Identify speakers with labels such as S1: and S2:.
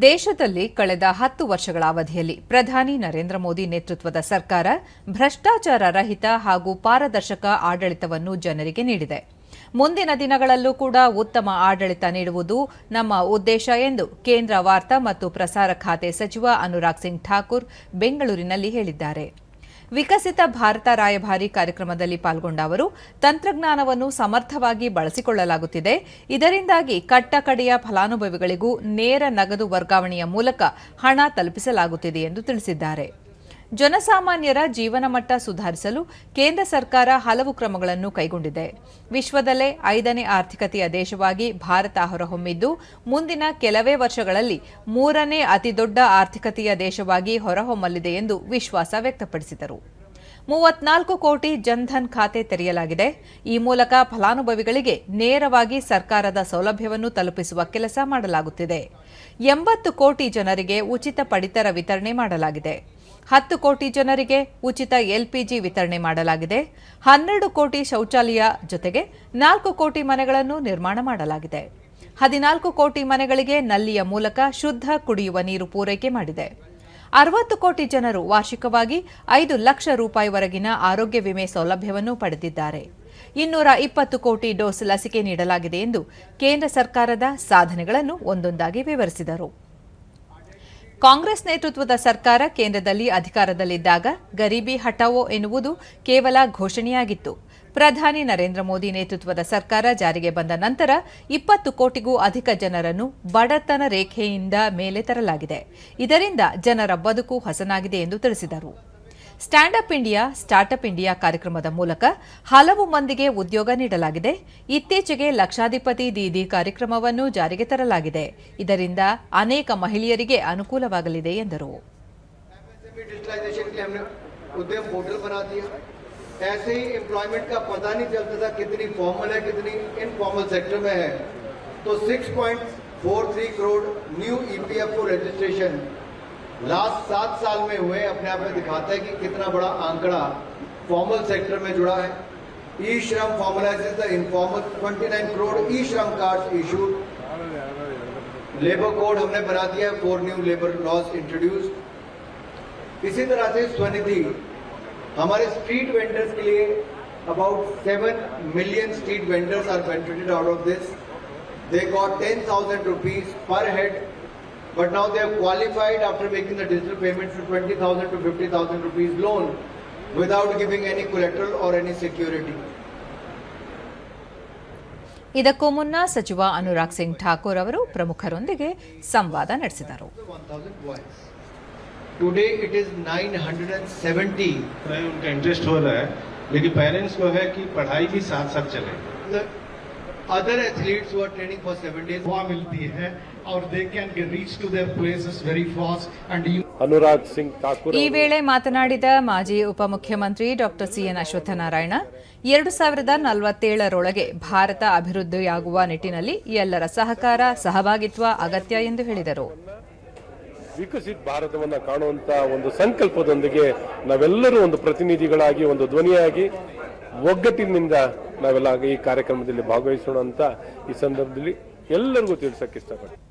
S1: ದೇಶದಲ್ಲಿ ಕಳೆದ ಹತ್ತು ವರ್ಷಗಳ ಅವಧಿಯಲ್ಲಿ ಪ್ರಧಾನಿ ನರೇಂದ್ರ ಮೋದಿ ನೇತೃತ್ವದ ಸರ್ಕಾರ ಭ್ರಷ್ಟಾಚಾರ ರಹಿತ ಹಾಗೂ ಪಾರದರ್ಶಕ ಆಡಳಿತವನ್ನು ಜನರಿಗೆ ನೀಡಿದೆ. ಮುಂದಿನ ದಿನಗಳಲ್ಲೂ ಕೂಡ ಉತ್ತಮ ಆಡಳಿತ ನೀಡುವುದು ನಮ್ಮ ಉದ್ದೇಶ ಎಂದು ಕೇಂದ್ರ ವಾರ್ತಾ ಮತ್ತು ಪ್ರಸಾರ ಖಾತೆ ಸಚಿವ ಅನುರಾಗ್ ಸಿಂಗ್ ಠಾಕೂರ್ ಬೆಂಗಳೂರಿನಲ್ಲಿ ಹೇಳಿದ್ದಾರೆ. ವಿಕಸಿತ ಭಾರತ ರಾಯಭಾರಿ ಕಾರ್ಯಕ್ರಮದಲ್ಲಿ ಪಾಲ್ಗೊಂಡ ಅವರು, ತಂತ್ರಜ್ಞಾನವನ್ನು ಸಮರ್ಥವಾಗಿ ಬಳಸಿಕೊಳ್ಳಲಾಗುತ್ತಿದೆ. ಇದರಿಂದಾಗಿ ಕಟ್ಟಕಡೆಯ ಫಲಾನುಭವಿಗಳಿಗೂ ನೇರ ನಗದು ವರ್ಗಾವಣೆಯ ಮೂಲಕ ಹಣ ತಲುಪಿಸಲಾಗುತ್ತಿದೆ ಎಂದು ತಿಳಿಸಿದ್ದಾರೆ. ಜನಸಾಮಾನ್ಯರ ಜೀವನ ಮಟ್ಟ ಸುಧಾರಿಸಲು ಕೇಂದ್ರ ಸರ್ಕಾರ ಹಲವು ಕ್ರಮಗಳನ್ನು ಕೈಗೊಂಡಿದೆ. ವಿಶ್ವದಲ್ಲೇ ಐದನೇ ಆರ್ಥಿಕತೆಯ ದೇಶವಾಗಿ ಭಾರತ ಹೊರಹೊಮ್ಮಿದ್ದು, ಮುಂದಿನ ಕೆಲವೇ ವರ್ಷಗಳಲ್ಲಿ ಮೂರನೇ ಅತಿದೊಡ್ಡ ಆರ್ಥಿಕತೆಯ ದೇಶವಾಗಿ ಹೊರಹೊಮ್ಮಲಿದೆ ಎಂದು ವಿಶ್ವಾಸ ವ್ಯಕ್ತಪಡಿಸಿದರು. ಮೂವತ್ನಾಲ್ಕು ಕೋಟಿ ಜನ್ಧನ್ ಖಾತೆ ತೆರೆಯಲಾಗಿದೆ. ಈ ಮೂಲಕ ಫಲಾನುಭವಿಗಳಿಗೆ ನೇರವಾಗಿ ಸರ್ಕಾರದ ಸೌಲಭ್ಯವನ್ನು ತಲುಪಿಸುವ ಕೆಲಸ ಮಾಡಲಾಗುತ್ತಿದೆ. ಎಂಬತ್ತು ಕೋಟಿ ಜನರಿಗೆ ಉಚಿತ ಪಡಿತರ ವಿತರಣೆ ಮಾಡಲಾಗಿದೆ. ಹತ್ತು ಕೋಟಿ ಜನರಿಗೆ ಉಚಿತ ಎಲ್ಪಿಜಿ ವಿತರಣೆ ಮಾಡಲಾಗಿದೆ. ಹನ್ನೆರಡು ಕೋಟಿ ಶೌಚಾಲಯ ಜೊತೆಗೆ ನಾಲ್ಕು ಕೋಟಿ ಮನೆಗಳನ್ನು ನಿರ್ಮಾಣ ಮಾಡಲಾಗಿದೆ. ಹದಿನಾಲ್ಕು ಕೋಟಿ ಮನೆಗಳಿಗೆ ನಲ್ಲಿಯ ಮೂಲಕ ಶುದ್ಧ ಕುಡಿಯುವ ನೀರು ಪೂರೈಕೆ ಮಾಡಿದೆ. ಅರವತ್ತು ಕೋಟಿ ಜನರು ವಾರ್ಷಿಕವಾಗಿ ಐದು ಲಕ್ಷ ರೂಪಾಯಿವರೆಗಿನ ಆರೋಗ್ಯ ವಿಮೆ ಸೌಲಭ್ಯವನ್ನು ಪಡೆದಿದ್ದಾರೆ. ಇನ್ನೂರ ಇಪ್ಪತ್ತು ಕೋಟಿ ಡೋಸ್ ಲಸಿಕೆ ನೀಡಲಾಗಿದೆ ಎಂದು ಕೇಂದ್ರ ಸರ್ಕಾರದ ಸಾಧನೆಗಳನ್ನು ಒಂದೊಂದಾಗಿ ವಿವರಿಸಿದರು. ಕಾಂಗ್ರೆಸ್ ನೇತೃತ್ವದ ಸರ್ಕಾರ ಕೇಂದ್ರದಲ್ಲಿ ಅಧಿಕಾರದಲ್ಲಿದ್ದಾಗ ಗರೀಬಿ ಹಟಾವೋ ಎನ್ನುವುದು ಕೇವಲ ಘೋಷಣೆಯಾಗಿತ್ತು. ಪ್ರಧಾನಿ ನರೇಂದ್ರ ಮೋದಿ ನೇತೃತ್ವದ ಸರ್ಕಾರ ಜಾರಿಗೆ ಬಂದ ನಂತರ ಇಪ್ಪತ್ತು ಕೋಟಿಗೂ ಅಧಿಕ ಜನರನ್ನು ಬಡತನ ರೇಖೆಯಿಂದ ಮೇಲೆ ತರಲಾಗಿದೆ. ಇದರಿಂದ ಜನರ ಬದುಕು ಹಸನಾಗಿದೆ ಎಂದು ತಿಳಿಸಿದರು. stand up India startup India ಕಾರ್ಯಕ್ರಮದ ಮೂಲಕ ಹಲವು ಮಂದಿಗೆ ಉದ್ಯೋಗ ನೀಡಲಾಗಿದೆ ಇತ್ತೀಚೆಗೆ ಲಕ್ಷಾಧಿಪತಿ ದೀದಿ ಕಾರ್ಯಕ್ರಮವನ್ನು ಜಾರಿಗೆ ತರಲಾಗಿದೆ ಇದರಿಂದ ಅನೇಕ ಮಹಿಳೆಯರಿಗೆ ಅನುಕೂಲವಾಗಲಿದೆ ಎಂದರು
S2: डिजिटलाइजेशन के लिए हमने उद्यम पोर्टल बना दिया ऐसे ही एम्प्लॉयमेंट का पता नहीं चलता था कितनी फॉर्मल है कितनी इनफॉर्मल सेक्टर में है तो 6.43 crore new EPFO registration last सात साल में हुए, अपने आप में दिखाता है कि कितना बड़ा आंकड़ा फॉर्मल सेक्टर में जुड़ा है। E Shram formalizes the informal 29 crore e Shram card issued labour code हमने बना दिया है four new labour laws introduced इसी तरह से स्वनिधि, हमारे स्ट्रीट वेंडर्स के लिए about seven million street vendors are benefited out of this they got ten thousand rupees पर Head but now they have qualified after making the digital payment to twenty thousand to fifty thousand rupees loan without giving any collateral or any security
S1: ಇದಕ್ಕೂ ಮುನ್ನ ಸಚಿವ ಅನುರಾಗ್ ಸಿಂಗ್ ಠಾಕೂರ್ ಅವರು ಪ್ರಮುಖರೊಂದಿಗೆ ಸಂವಾದ ನಡೆಸಿದರು
S2: 1000 boys. Today it is 970.
S3: है उनका interest हो रहा है लेकिन पेरेंट्स को है कि पढ़ाई भी साथ साथ चले
S2: The other athletes who are training for seven days
S4: हवा मिलती है
S5: ಅನುರಾಗ್ ಸಿಂಗ್ ಠಾಕೂರ್
S1: ಈ ವೇಳೆ ಮಾತನಾಡಿದ ಮಾಜಿ ಉಪಮುಖ್ಯಮಂತ್ರಿ ಡಾಕ್ಟರ್ ಸಿಎನ್ ಅಶ್ವತ್ಥನಾರಾಯಣ ಎರಡು ಸಾವಿರದ ನಲವತ್ತೇಳರೊಳಗೆ ಭಾರತ ಅಭಿವೃದ್ಧಿಯಾಗುವ ನಿಟ್ಟಿನಲ್ಲಿ ಎಲ್ಲರ ಸಹಕಾರ ಸಹಭಾಗಿತ್ವ ಅಗತ್ಯ ಎಂದು ಹೇಳಿದರು.
S5: ವಿಕಸಿತ ಭಾರತವನ್ನು ಕಾಣುವಂತ ಒಂದು ಸಂಕಲ್ಪದೊಂದಿಗೆ ನಾವೆಲ್ಲರೂ ಒಂದು ಪ್ರತಿನಿಧಿಗಳಾಗಿ ಒಂದು ಧ್ವನಿಯಾಗಿ ಒಗ್ಗಟ್ಟಿನಿಂದ ನಾವೆಲ್ಲ ಈ ಕಾರ್ಯಕ್ರಮದಲ್ಲಿ ಭಾಗವಹಿಸೋಣ ಅಂತ ಈ ಸಂದರ್ಭದಲ್ಲಿ ಎಲ್ಲರಿಗೂ ತಿಳಿಸಕ್ಕೆ ಇಷ್ಟಪಡ್ತೀನಿ.